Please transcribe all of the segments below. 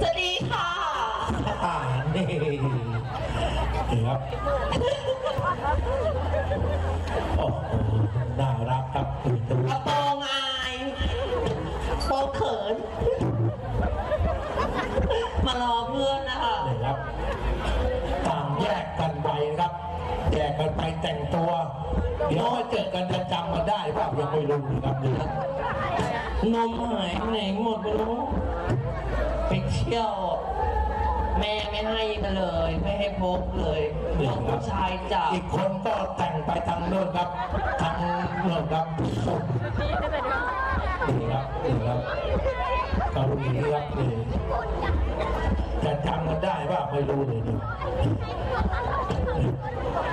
สวัสดีค่ะ อ่านี่นี่ครับโอ้โหน่ารักครับคุณตูกระโปรงอายโปรงเขิน มารอเพื่อนนะคะนี่ครับ ต่างแยกกันไปนะครับ แยกกันไปแต่งตัว เดี๋ยวมาเจอกันจะจำกันได้เปล่ายังไม่รู้นะครับนี่ครับนมหายไปไหนหมดไม่รู้ ไปเที่ยว แม่ไม่ให้กันเลย ไม่ให้พกเลยพวกผู้ชายจับอีกคนก็แต่งไปทางโน้นครับทางโน้นครับนี่ครับนี่ครับเกาหลีครับนี่จะจำกันได้เปล่าไม่รู้เลยนี่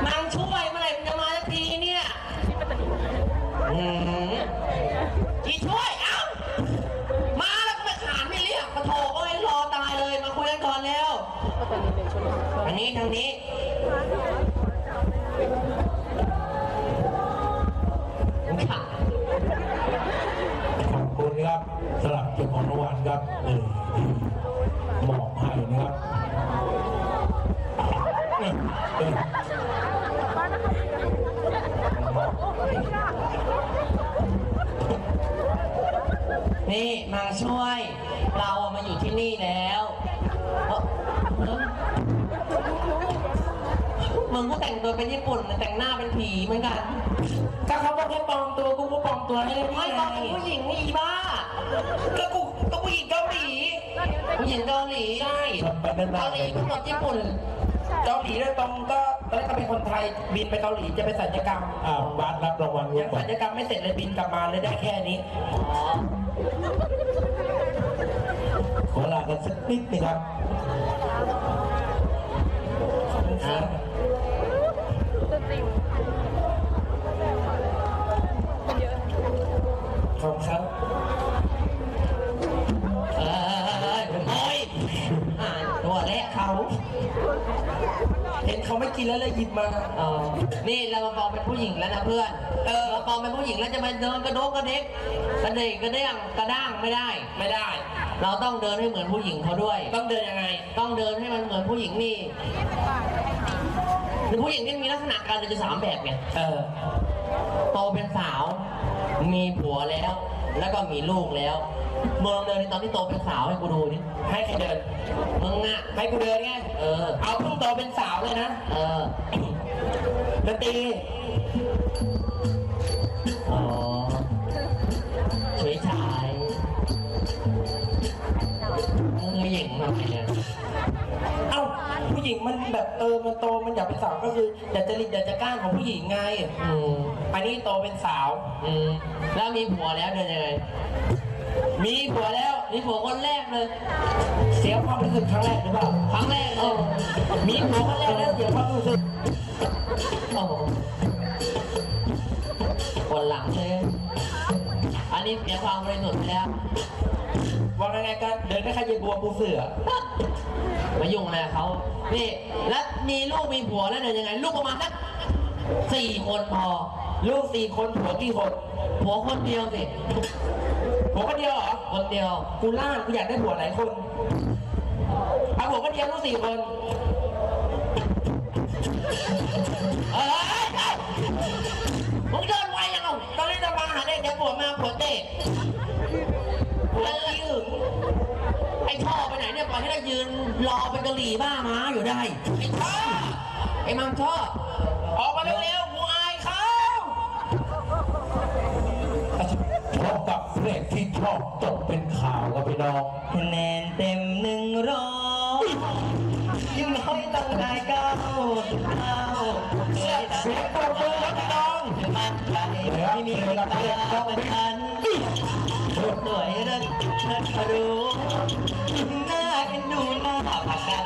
นางช่วย นี่มาช่วย เราอะมาอยู่ที่นี่แล้วเอ้าเอ้ามึงก็แต่งตัวเป็นญี่ปุ่นแต่งหน้าเป็นผีเหมือนกันก็เขาบอกให้ปลอมตัวกูก็ปลอมตัวให้ได้ไม่ไม่บอกไงเป็นผู้หญิงนี่อีบ้าก็กูก็ผู้หญิงเกาหลีผู้หญิงเกาหลีใช่ทำไปนานเกาๆหเลลียก็หมดญี่ปุ่น เกาหลีโดยตรงก็ตอนแรกก็เป็นคนไทยบินไปเกาหลีจะไปสัญญกรรมอ่าบาสรับรางวัลยังก่อสันญญกรรมไม่เสร็จเลยบินกลับมาเลยได้แค่นี้อ๋อขอลากันสักนิดนะครับอะขอบครับ กินแล้วเลยหยิบมาอ๋อนี่เรามาปลอมเป็นผู้หญิงแล้วนะเพื่อน เออเราปลอมเป็นผู้หญิงแล้วจะมาเดินกระโดกกระเด็กกระเดกกระเด้งกระด้างไม่ได้ ไม่ได้ เราต้องเดินให้เหมือนผู้หญิงเขาด้วย ต้องเดินยังไง ต้องเดินให้มันเหมือนผู้หญิงนี่คือผู้หญิงนี่มีลักษณะการเดินจะสามแบบไง เออ โตเป็นสาว มีผัวแล้ว แล้วก็มีลูกแล้วเมืองเดินในตอนที่โตเป็นสาวให้กูดูนี่ให้ใครเดินมึงอะให้กูเดินไงเออเอาเพิ่งโตเป็นสาวเลยนะเออดนตรีอ๋อ หญิงมันแบบเออมันโตมันอยากเป็นสาวก็คืออยากจะริดอยากจะก้านของผู้หญิงไงอืมอันนี้โตเป็นสาวอืมแล้วมีผัวแล้วเดินยังไงมีผัวแล้วมีผัวคนแรกเลย เสียความรู้สึกครั้งแรกหรือเปล่าครั้งแรกเอเลยอมีผัวครั้งแรกแล้วเสียความรู้สึกโอ้โหคนหลังเลยอันนี้เสียความบริสุทธิ์ไปแล้ว ว่าไงกันเดินได้แค่ยีบัวปูเสือ มายุ่งอะไรกับเขา นี่ แล้วมีลูกมีผัวแล้วเดินยังไง ลูกประมาณสักสี่คนพอ ลูกสี่คนผัวกี่คน ผัวคนเดียวสิ ผัวคนเดียวเหรอ คนเดียว กูล่ากูอยากได้ผัวหลายคน เอาผัวคนเดียวลูกสี่คน เอ้ยเอ้ยเอ้ยมึงเดินไวยังไงตอนนี้จะมาหาเด็กเดี๋ยวผัวมาผัวเตะ รอเป็นกะหรี่บ้าม้าอยู่ได้ ไอ้ช่อไอ้มังช่อออกมาเร็วๆกูอายเขาพบกับเพลงที่ชอบตกเป็นข่าวครับพี่น้องคะแนนเต็มหนึ่งร้อยยังน้อยต้องได้เก้าสิบเก้าเคยได้เสียงปรบมือครับพี่น้องมันใจไม่มีใครตายต้องเป็นฉัน สวยเลิศเลิศมาดูหน้าเอ็นดูหน้าผักกัน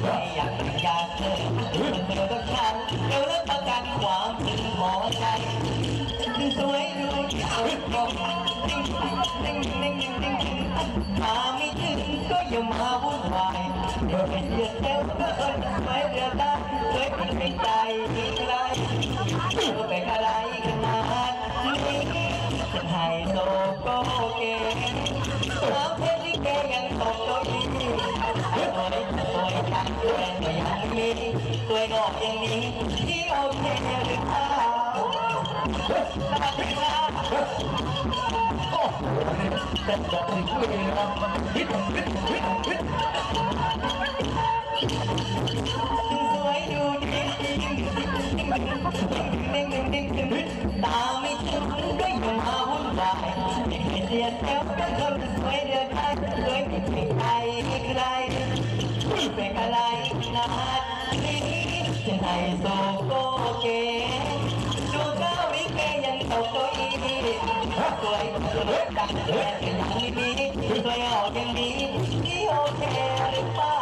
ไม่อยากอยากเจอเธอกับฉันเดี๋ยวรับประกันความถึงหมอใจสวยดูที่เอาลงติ้งติ้งติ้งติ้งติ้งติ้งมาไม่ถึงก็อย่ามาวุ่นวายเดี๋ยวเป็นเดือดเร็วก็เอิญไม่เดือดได้เคยเป็นใจมีอะไรเธอเป็นอะไร เป็นไฮโซโกเกน้ำเพชรลิเกยังตกตัวอีกสวยสวยจังแฟนก็ยังมีสวยงอกย่างนี้ที่โอเคหรือเปล่าสวัสดีครับโอ้แต่บอกถึงเลยนะครับฮิตฮิตฮิตฮิตสวยดูดีตาไม่ถึงด้วยมาวุ่นวายเสียเซลเป็นคน สวยเดือดได้สวยไม่ถึงใครใครเป็นอะไรนะนี่จะให้โซโกเกดูเก้าวิเกยังตกตัวอีสวยสวยดังแต่ยังไม่ดีสวยออกอย่างนี้ที่โอเคหรือเปล่า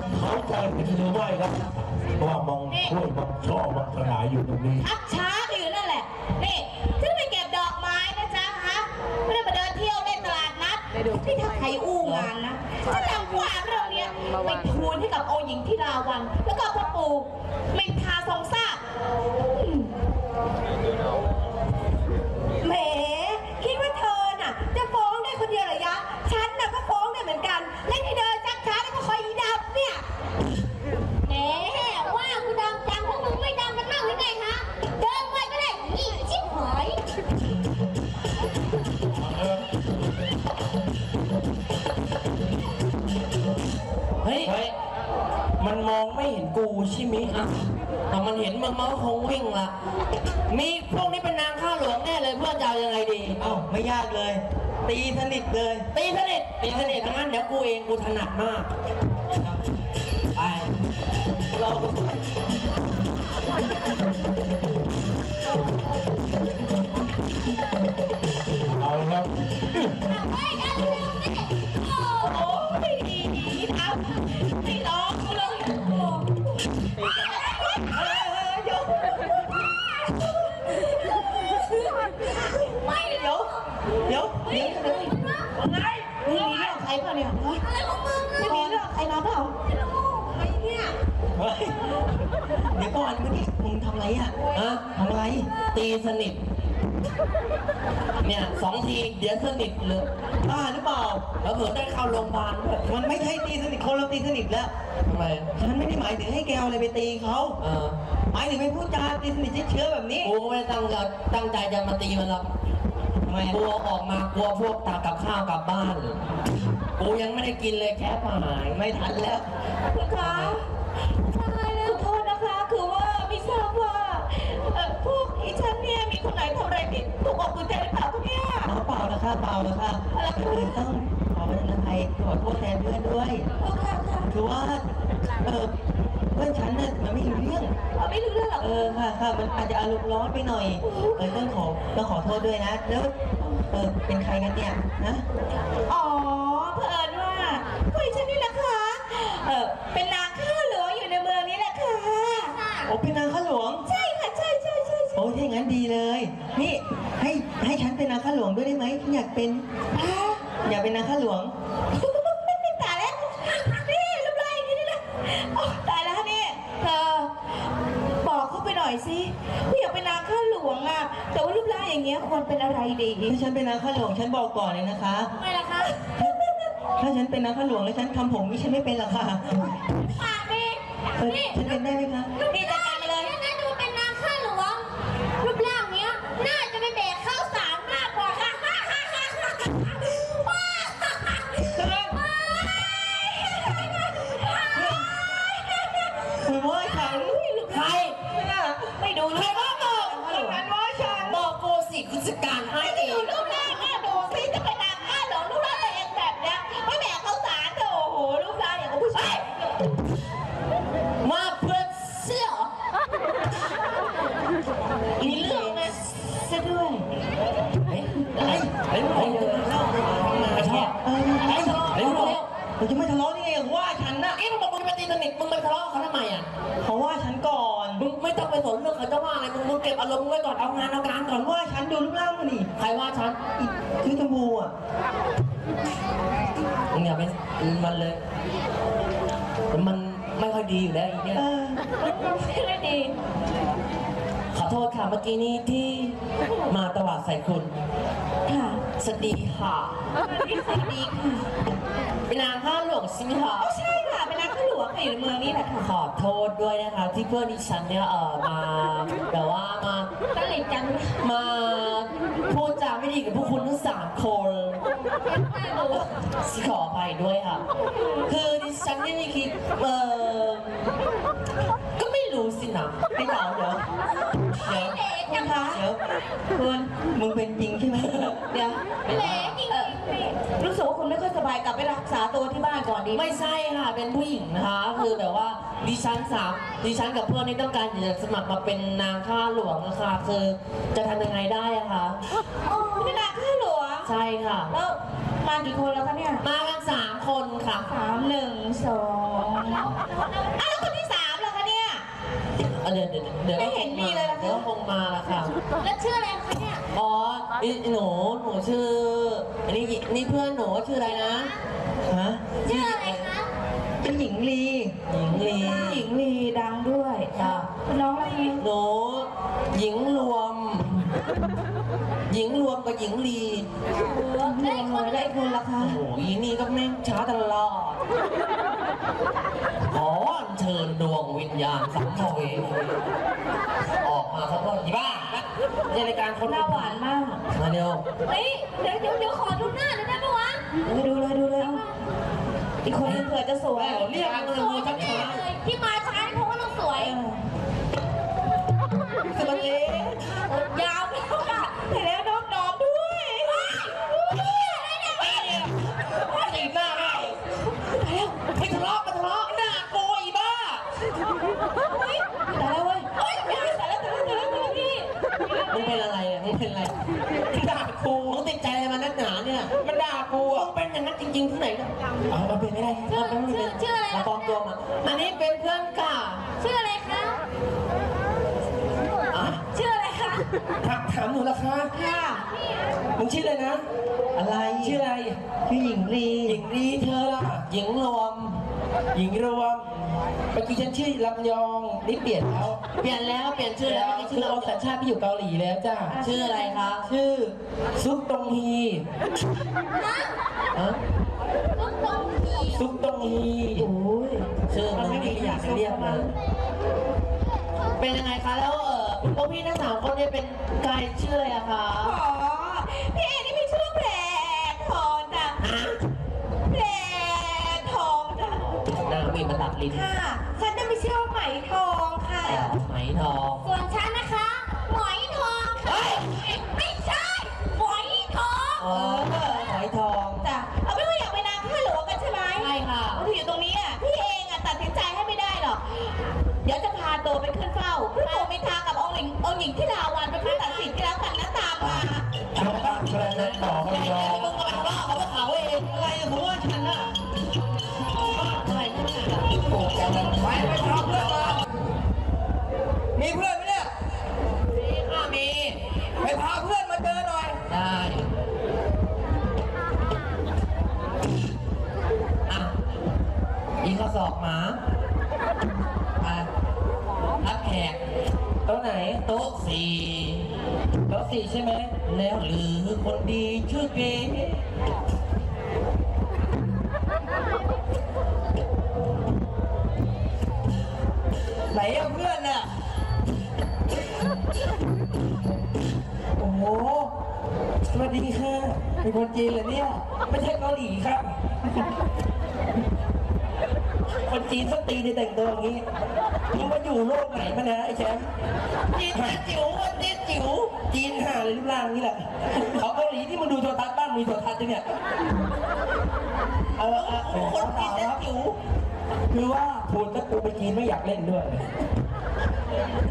ครับเขาจะเห็นหรือไม่ครับเพราะว่ามองกล้วยมองช่อมองขนาดอยู่ตรงนี้ชักช้าก็อยู่นั่นแหละ นี่ฉันไปเก็บดอกไม้นะจ๊ะฮะไม่ได้มาเดินเที่ยวเล่นตลาดนัดที่ถ้าใครอู้งานนะฉันนำความเรื่องเนี้ยไปทูลให้กับองค์หญิงที่ราวัน แล้วก็พ่อปู่เมนทาทรง มันมองไม่เห็นกูใช่ไหมอะแต่มันเห็นมันมันก็คงวิ่งละ มีพวกนี้เป็นนางข้าหลวงแน่เลยเพื่อนจะเอายังไงดี เอ้าไม่ยากเลย ตีสนิทเลย ตีสนิทตีสนิททั้งนั้นเดี๋ยวกูเองกูถนัดมาก ไป เราเอาครับไปกันเร็วๆนี่โอ้โหดีดีทำไม่ร้องกูเลย อะไรของมึงไม่มีเรื่องใครมาเปล่าใครเนี่ยเฮ้ยเดี๋ยวก่อนเมื่อกี้มึงทำอะไรอะฮะทำอะไร ตีสนิท เนี่ยสองทีเดี๋ยวสนิทเลยบ้าหรือเปล่าแล้วเผื่อได้เข้าโรงพยาบาลด้วยมันไม่ใช่ตีสนิทคนเราตีสนิทแล้ว ทำไมฉันไม่ได้หมายถึงให้แกเอาอะไรไปตีเขาเออหมายถึงไปพูดจาตีสนิทเชื้อแบบนี้กูก็ไม่ได้ตั้งใจตั้งใจจะมาตีมันหรอกทำไมกลัวออกมากลัวพวกตากับข้าวกลับบ้าน กูยังไม่ได้กินเลยแค่ผาหายไม่ทันแล้ว คุณคะใช่แล้วขอโทษนะคะ คือว่าไม่ทราบว่าเอ่อพวกอีฉันเนี่ยมีคนไหนทำอะไรผิดถูกอกถูกใจหรือเปล่าคะเนี่ยเอาเปล่านะคะเปล่านะคะคือต้องขอประทานอภัยขอโทษแทนเพื่อนด้วยโอ้ค่ะค่ะคือว่าเออเพื่อนฉันน่ะมันไม่รู้เรื่อง เอาไม่รู้เรื่องหรอกเออค่ะค่ะมันอาจจะอารมณ์ร้อนไปหน่อยเออต้องขอต้องขอโทษด้วยนะแล้วเออเป็นใครกันเนี่ยนะ อ๋อ นั้นดีเลย นี่ให้ให้ฉันเป็นนางข้าหลวงด้วยได้ไหมฉันอยากเป็นอ่าอยากเป็นนางข้าหลวง ตายแล้วนี่รูปร่างอย่างนี้นี่นะโอ้ตายแล้วนี่เธอบอกเขาไปหน่อยสิว่าอยากเป็นนางข้าหลวงอะ แต่ว่ารูปร่างอย่างเงี้ยควรเป็นอะไรดีถ้าฉันเป็นนางข้าหลวงฉันบอกก่อนเลยนะคะทำไมล่ะคะถ้าฉันเป็นนางข้าหลวงแล้วฉันทำผมนี่ฉันไม่เป็นหรอกค่ะปากดีเออฉันเป็นได้ไหมคะ นี่จัด กฉันว่าฉันบอกกูสิกูจัดการให้ไม่เอได้อยู่งรูปร่างน่าดูสิจะไปนางข้าหลงรูปร่างตัวเองแบบเนี้ยไม่แบกข้าวสารเถอะโอ้โหรูปร่างอย่างกับผู้ชายมาเพื่อเสื้อเหรอมีเรื่องนะซะด้วยเฮ้ยอะไรอะไรมึงบอกเดินเข้าไอ้ชอบเออไอ้ทะเลาะไอ้ไอ้มึงทะบอกเลาะมึงจะไม่ทะเลาะได้ไงว่าฉันน่ะไอ้มึงบอกมึงจะไปตีสนิทมึงไปทะเลาะเขาทำไมอะ เขาว่าฉันก่อน มึงไม่ต้องไปสนเรื่องเขาจะว่าอะไรมึงมึงเก็บอารมณ์ไว้ก่อนเอางานเอากา รก่อนว่าฉันดูรูปร่างมันนี่ใครว่าฉันอีชื่อชมพูอะมึงอย่าไปมันเลย มันไม่ค่อยดีอยู่แล้วอีเนี่ย เออไม่ดีขอโทษค่ะเมื่อกี้นี้ที่มาตวาดใส่คุณ ค่ะสวัสดีค่ะพี่สวัสดีค่ะเป็นนางข้าหลวงใช่ไหมคะ ใช่ ค่ะเป็นนางข้าหลวงค่ะอยู่ในเมืองนี้แหละค่ะขอโทษด้วยนะคะที่เพื่อนดิฉันเนี่ยเออมาแต่ว่ามาตลิดจังมาพูดจาไม่ดีกับพวกคุณทั้งสามคนไม่รู้ขออภัยด้วยค่ะ คือดิฉันเนี่ยไม่คิดเออก็ไม่รู้สินะไอ้เต๋าเดี๋ยวเดี๋ยวเล็กจังคะเดี๋ยวคุณมึงเป็นจริงใช่ไหมเดี๋ยวเล็ก ไม่ค่อยสบายกลับไปรักษาตัวที่บ้านก่อนดีไหมไม่ใช่ค่ะ เป็นผู้หญิงนะคะ คือแบบว่าดิฉันสามดิฉันกับเพื่อนนี่ต้องการจะสมัครมาเป็นนางข้าหลวงนะคะคือจะทำยังไงได้อะคะ อ๋อเป็นนางข้าหลวงใช่ค่ะ แล้วมากี่คนแล้วคะเนี่ยมากันสามคนค่ะ สามหนึ่งสองอ้าวแล้วคนที่สามเหรอคะเนี่ยเอาเดี๋ยวเดี๋ยวเดี๋ยวไม่เห็นมีเลยนะคะ เดี๋ยวคงมาละค่ะ แล้วชื่ออะไรคะเนี่ย อ๋อนี่หนูหนูชื่ออันนี้นี่เพื่อนหนูชื่ออะไรนะฮะชื่ออะไรคะเป็นหญิงลีหญิงลีหญิงลีดังด้วยค่ะน้องอะไรคะหนูหญิงรวม หญิงรวมกับหญิงลีแล้วอีกคนแล้วอีกคนล่ะคะโอ้โหอีนี่ก็แม่งช้าตลอดขออัญเชิญดวงวิญญาณสัมภเวสีออกมาเขาก็อีบ้า ในรายการคนหน้าหวานมาก มาเร็วเฮ้ยเดี๋ยวเดี๋ยวเดี๋ยวขอดูหน้าหน่อยได้ไหมวะเออดูเลยดูเลยเอาอีกคนนึงเผื่อจะสวยแม่เรียกมันเลยมือชักแน่ช้าเลยที่มาช้านี่เพราะว่า จริงๆที่ไหนกันเอามาเป็นไม่ได้เอาเป็นไม่เป็นมาปลอมตัวมา อันนี้เป็นเพื่อนก่าชื่ออะไรคะอะชื่ออะไรคะถามถามหนูละคะค่ะ มึงชื่ออะไรนะ อะไรชื่ออะไร ชื่อหญิงลีหญิงลีเธอล่ะหญิงรวม หญิงรวม เมื่อกี้ฉันชื่อลำยองนี่เปลี่ยนแล้วเปลี่ยนแล้วเปลี่ยนชื่อแล้วแล้วไม่คืชื่ออเอาเราสัญชาติไปอยู่เกาหลีแล้วจ้าชื่ออะไรคะชื่อซุปตงฮีฮะลูกตรงทีซุปตงฮีโอ้ยชื่อมึงนี่ไม่อยากจะเรียกเลยเป็นยังไงคะแล้วเออพวกพี่ทั้งสามคนเนี่ยเป็นใครชื่ออะไรอะคะ อ๋อพี่เอนี่ นางมีมาตัดลิ้นค่ะ ฉันจะมีชื่อว่าไหมทองค่ะ ไหมทอง ส่วนฉันนะคะหมอยทองค่ะไม่ใช่หมอยทองเออหอยทองจ้ะเอาไม่ว่าอยากไปนางข้าหลวงกันใช่ไหมใช่ค่ะเอาที่อยู่ตรงนี้อะพี่เองอะตัดสินใจให้ไม่ได้หรอก เดี๋ยวจะพาตัวไปขึ้นเฝ้าเพื่อตัวไปทางกับองค์หญิงองค์หญิงที่ลาวั โต๊ะสี่โต๊ะสี่ใช่ไหม แล้วหรือคนดีชื่อเก๋ไหนอะเพื่อนน่ะโอ้โห สวัสดีค่ะ เป็นคนจีนเหรอเนี่ย ไม่ใช่เกาหลีครับ คนจีนสตีในแต่งตัวอย่างนี้มึงมาอยู่โลกไหนมานะไอ้แชมป์จีนจิ๋ววันจีนจิ๋วจีนห่าเลยปร่างนี้แหละเขาเกาหลีที่มึงดูโทรทัศน์บ้านมีโทรทัศน์ด้วยเนี่ยเออเออเออคนกินแต่จิ๋วคือว่าพูดแล้วกูไปจีนไม่อยากเล่นด้วย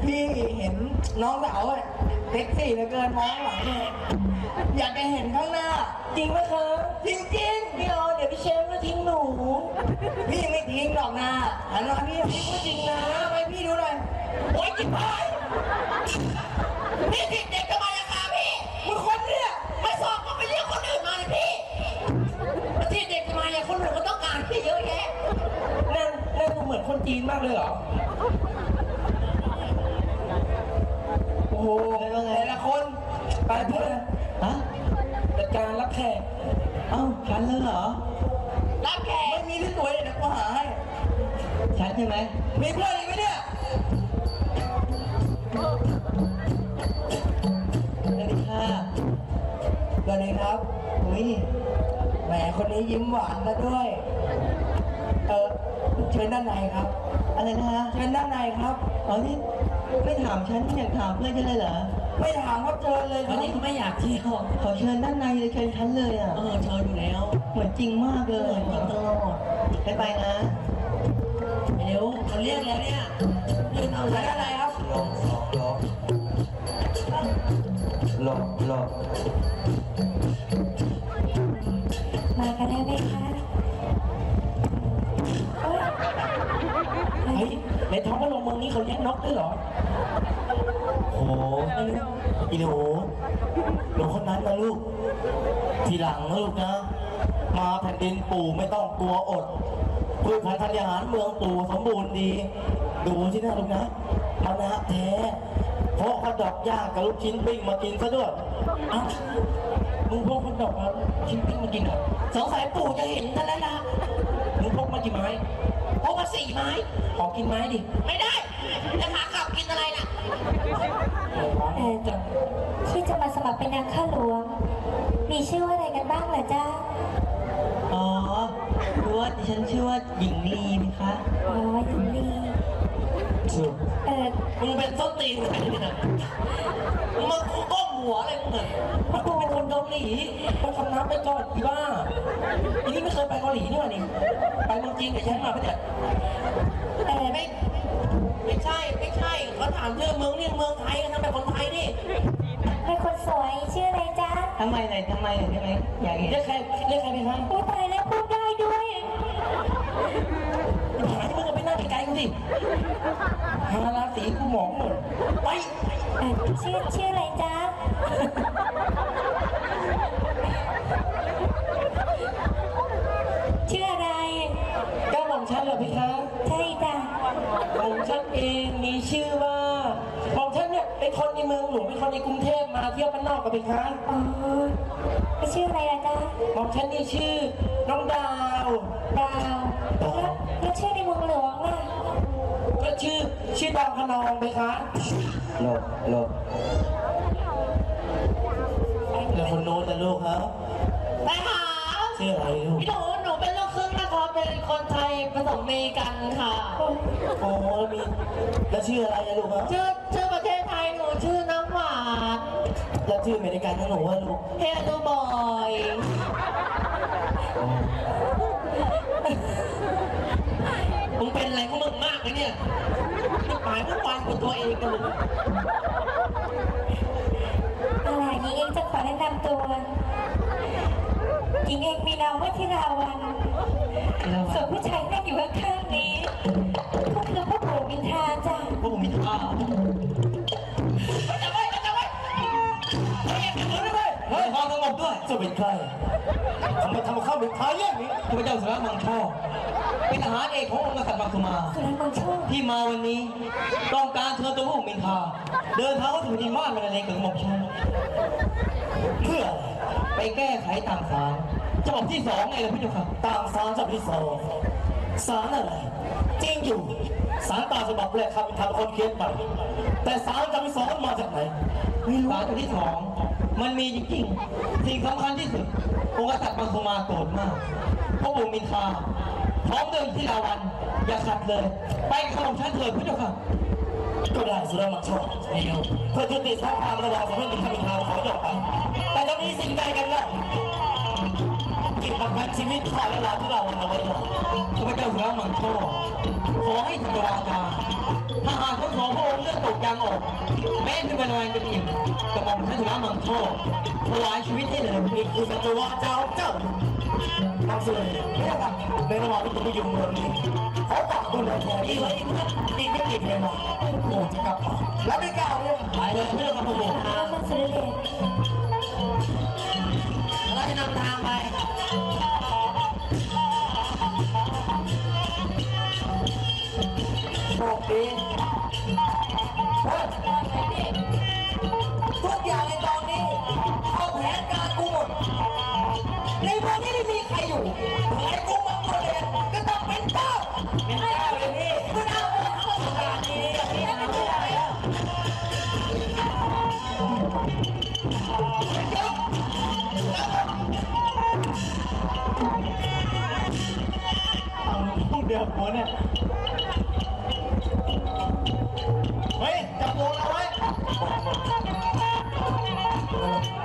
พี่เห็นน้องสาวอะเซ็กซี่เหลือเกินมองหลังเนี่ยอยากจะเห็นข้างหน้า จริงไหมคะ ไม่ทิ้งหรอกนะหันมาพี่พี่พูดจริงนะไปพี่ดูหน่อยโอ๊ยจิ๋วพี่ผิดเด็กทำไมอะคะพี่มึงคนเนี่ยไม่สอบก็ไปเรียกคนอื่นมาเลยพี่ประเทศเด็กทำไมอะคนอื่นก็ต้องการพี่เยอะแยะนั่นนั่นดูเหมือนคนจีนมากเลยเหรอโอ้โหแต่ละคนไปเพื่อนฮะจัดการรับแขกเอ้าฉันเลยเหรอ ช่ไหมมีเพื่อนอีกไหมเนี่ยสวัสดีค่ะสวัสดีครับอุ้ยแหมคนนี้ยิ้มหวานซะด้วย เออเชิญด้านในครับ อะไรนะฮะเชิญด้านในครับอ๋อนี่ไม่ถามฉันอยากถามเพื่อนฉันเลยเหรอ ไม่ถามครับเชิญเลยควัรันบนี้เขาไม่อยากเที่ยวขอเชิญด้านในเลยเชิญฉันเลยอะ เออเชิญอยู่แล้วเหมือนจริงมากเลยเหมือนจริงตลอดไปไปนะเดี๋ยว เขาเรียกแล้วเนี่ยยืนเอาเชิญด้านในครับลงสองลงลงลงมากันแล้ไหมคะเฮ้ยในท้องพระโรงเมืองนี้เขาเลี้ยงนกด้วยเหรอโอ้โหอีหนูหนูคนนั้นนะลูก ทีหลังนะลูกนะ มาแผ่นดินปู่ไม่ต้องกลัวอด พืชพันธุ์ธัญญาหารเมืองปู่สมบูรณ์ดี ดูที่นั่นลูกนะมะนาวแท้ เพราะกระดอกย่างกับลูกชิ้นปิ้งมากินซะด้วยเอ้ามึงพกคนดอกมาชิ้นปิ้งมากินเหรอสงสัยปู่จะเห็นกันแล้วล่ะมึงพกมากี่ไม้เพราะว่าสี่ไม้ ขอกินไม้ดิ ไม่ได้จะหากลับกินอะไรล่ะเออวะเออที่จะมาสมัครเป็นนางข้าหลวง มีชื่อว่าอะไรกันบ้างเหรอจ๊ะอ๋อ รู้ว่าดิฉันชื่อว่าหญิงลีไหมคะอ๋อหญิงลีถูกเออมึงเป็นส้นตีนอะไรเนี่ยมึงมาก้มหัวอะไรมึงเนี่ยถ้ากูเป็นคนเกาหลีไปคำนับไปก่อนอีบ้าอันนี้ไม่เคยไปเกาหลีนี่หว่านี่ไปเมืองจีนกับฉันมาปะเนี่ยเออไม่ไม่ใช่ไม่ใช่เขาถามเรื่องเมืองนี่เมืองไทยกันทำแบบคนไทยนี่เป็นคนสวยชื่ออะไรจ๊ะทำไมไหนทำไมไหนใช่ไหมอยากเห็นเรียกใครเรียกใครไปให้พูดตายแล้วพูด ได้ด้วยหายมึงก็ไปนั่งไกลๆกูสิหาราศีกูหมองหมดไปเออชื่อชื่ออะไรจ๊ะ ชื่ออะไร เจ้าของฉันเหรอพี่คะใช่จ้ะของฉันเองมีชื่อว่าของฉันเนี่ยเป็นคนในเมืองหลวงเป็นคนในกรุงเทพมาเที่ยวบ้านนอกกับพี่คะอ๋อไม่ชื่ออะไรล่ะจ๊ะ ของฉันนี่ชื่อน้องดาว ดาวแล้วแล้วชื่อในเมืองหลวงล่ะก็ชื่อชื่อดาวขนองพี่คะลงลงแล้วคนโน้นนะลูกครับไปหาชื่ออะไรลูกพี่หนูหนูเป็นลูกครึ่งนะครับเป็นคนไทยผสมเมกันค่ะโอ้แล้วมีแล้วชื่ออะไรนะลูกครับชื่อชื่อประเทศไทยหนูชื่อน้ำหวานแล้วชื่ออเมริกันนะหนูว่าลูกเฮดูบอย มึงเป็นอะไรของมึงมากเลยเนี่ยมึงหมายมึงวันกับตัวเองกันเลยอะไรหญิงเองจะขอแนะนำตัวหญิงเองมีนามว่าธิราวันส่วนผู้ชายนั่งอยู่ข้างๆนี้ก็คือพ่อปู่มินทราจ้ะ พวกผมมีท่าามสงบด้วยจะเป็นใครทำไมทำข้าวเป็นท้ายอย่างนี้ข้าพเจ้าสุรมังช่อเป็นทหารเอกขององค์กษัตริย์บางสุมา สุรันมังโชคที่มาวันนี้ ต้องการเชิญตัวพวกมินทา เดินทางเข้าถึงดินบ้านมาในเกิดหม่อมชันเพื่ออะไรไปแก้ไขต่างสารฉบับที่สองไงล่ะพี่เจ้าค่ะตามสารฉบับที่สองสารอะไรจริงอยู่สารตามฉบับแรกคำเป็นคำคนเขียนไป แต่สารฉบับที่สองมันมาจากไหนไม่รู้สารฉบับที่สองมันมีจริงๆสิ่งสำคัญที่สุดองค์กษัตริย์บางสุมาโกรธมากพระบุมินทาพร้อมเดินที่ลาวันอย่าขัดเลย ไปขนมชั้นเถิดพี่เจ้าค่ะก็ได้สุรมังชอบเพื่อจุติสงครามระหว่างสองแผ่นดินคำเป็นทางขอยอมไปใจกันแล้วกินประกันชีวิตข้าและหลาที่เราเอาไว้ก่อนข้าพเจ้าเหัวมังโชขอให้ถึงวาจาถ้าหากทั้งสองพระองค์เลือดตกยางออก แม้จะเป็นแรงเป็นอิ่มกระหม่อมท่านถุลามังโชถวายชีวิตให้เลยนี่คือสัจวาจาของเจ้าทำสุดไม่ได้ครับในระหว่างที่ผมอยู่เมืองนี้เขาฝากดูแลยแทนอีกเลยอีกนะอีกไม่กี่เพลงหรอกโอ้จะกลับแล้วไม่กล้าเลยไปเลยเพื่อนกับผมแล้วมันสุดเดชเรา ดีเฮ้ยทุกอย่างในตอนนี้เอาแผนการกูหมด ในเมืองนี้ไม่มีใครอยู่ใครกูมังกรเลยก็ต้องเป็นเจ้าเป็นเจ้าเลยพี่คุณเอาไปทำประการนี้อย่างนี้ไม่ได้แล้วเอาลูกเดียวหัวเนี่ย Oh.